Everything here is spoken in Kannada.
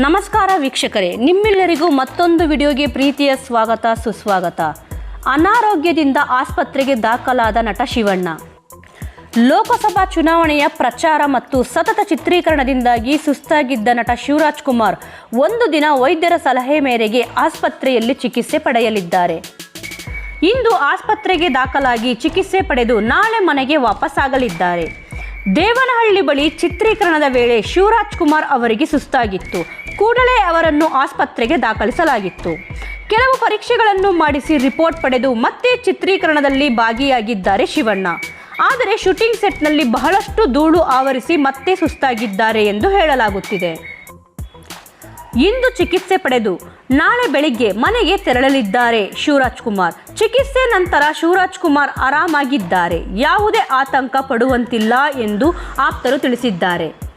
ನಮಸ್ಕಾರ ವೀಕ್ಷಕರೇ, ನಿಮ್ಮೆಲ್ಲರಿಗೂ ಮತ್ತೊಂದು ವಿಡಿಯೋಗೆ ಪ್ರೀತಿಯ ಸ್ವಾಗತ, ಸುಸ್ವಾಗತ. ಅನಾರೋಗ್ಯದಿಂದ ಆಸ್ಪತ್ರೆಗೆ ದಾಖಲಾದ ನಟ ಶಿವಣ್ಣ. ಲೋಕಸಭಾ ಚುನಾವಣೆಯ ಪ್ರಚಾರ ಮತ್ತು ಸತತ ಚಿತ್ರೀಕರಣದಿಂದಾಗಿ ಸುಸ್ತಾಗಿದ್ದ ನಟ ಶಿವರಾಜ್ ಕುಮಾರ್ ಒಂದು ದಿನ ವೈದ್ಯರ ಸಲಹೆ ಮೇರೆಗೆ ಆಸ್ಪತ್ರೆಯಲ್ಲಿ ಚಿಕಿತ್ಸೆ ಪಡೆಯಲಿದ್ದಾರೆ. ಇಂದು ಆಸ್ಪತ್ರೆಗೆ ದಾಖಲಾಗಿ ಚಿಕಿತ್ಸೆ ಪಡೆದು ನಾಳೆ ಮನೆಗೆ ವಾಪಸ್ಸಾಗಲಿದ್ದಾರೆ. ದೇವನಹಳ್ಳಿ ಬಳಿ ಚಿತ್ರೀಕರಣದ ವೇಳೆ ಶಿವರಾಜ್ ಕುಮಾರ್ ಅವರಿಗೆ ಸುಸ್ತಾಗಿತ್ತು. ಕೂಡಲೇ ಅವರನ್ನು ಆಸ್ಪತ್ರೆಗೆ ದಾಖಲಿಸಲಾಗಿತ್ತು. ಕೆಲವು ಪರೀಕ್ಷೆಗಳನ್ನು ಮಾಡಿಸಿ ರಿಪೋರ್ಟ್ ಪಡೆದು ಮತ್ತೆ ಚಿತ್ರೀಕರಣದಲ್ಲಿ ಭಾಗಿಯಾಗಿದ್ದಾರೆ ಶಿವಣ್ಣ. ಆದರೆ ಶೂಟಿಂಗ್ ಸೆಟ್ನಲ್ಲಿ ಬಹಳಷ್ಟು ಧೂಳು ಆವರಿಸಿ ಮತ್ತೆ ಸುಸ್ತಾಗಿದ್ದಾರೆ ಎಂದು ಹೇಳಲಾಗುತ್ತಿದೆ. ಇಂದು ಚಿಕಿತ್ಸೆ ಪಡೆದು ನಾಳೆ ಬೆಳಿಗ್ಗೆ ಮನೆಗೆ ತೆರಳಲಿದ್ದಾರೆ ಶಿವರಾಜ್ ಕುಮಾರ್. ಚಿಕಿತ್ಸೆ ನಂತರ ಶಿವರಾಜ್ ಕುಮಾರ್ ಆರಾಮಾಗಿದ್ದಾರೆ. ಯಾವುದೇ ಆತಂಕ ಪಡುವಂತಿಲ್ಲ ಎಂದು ಆಪ್ತರು ತಿಳಿಸಿದ್ದಾರೆ.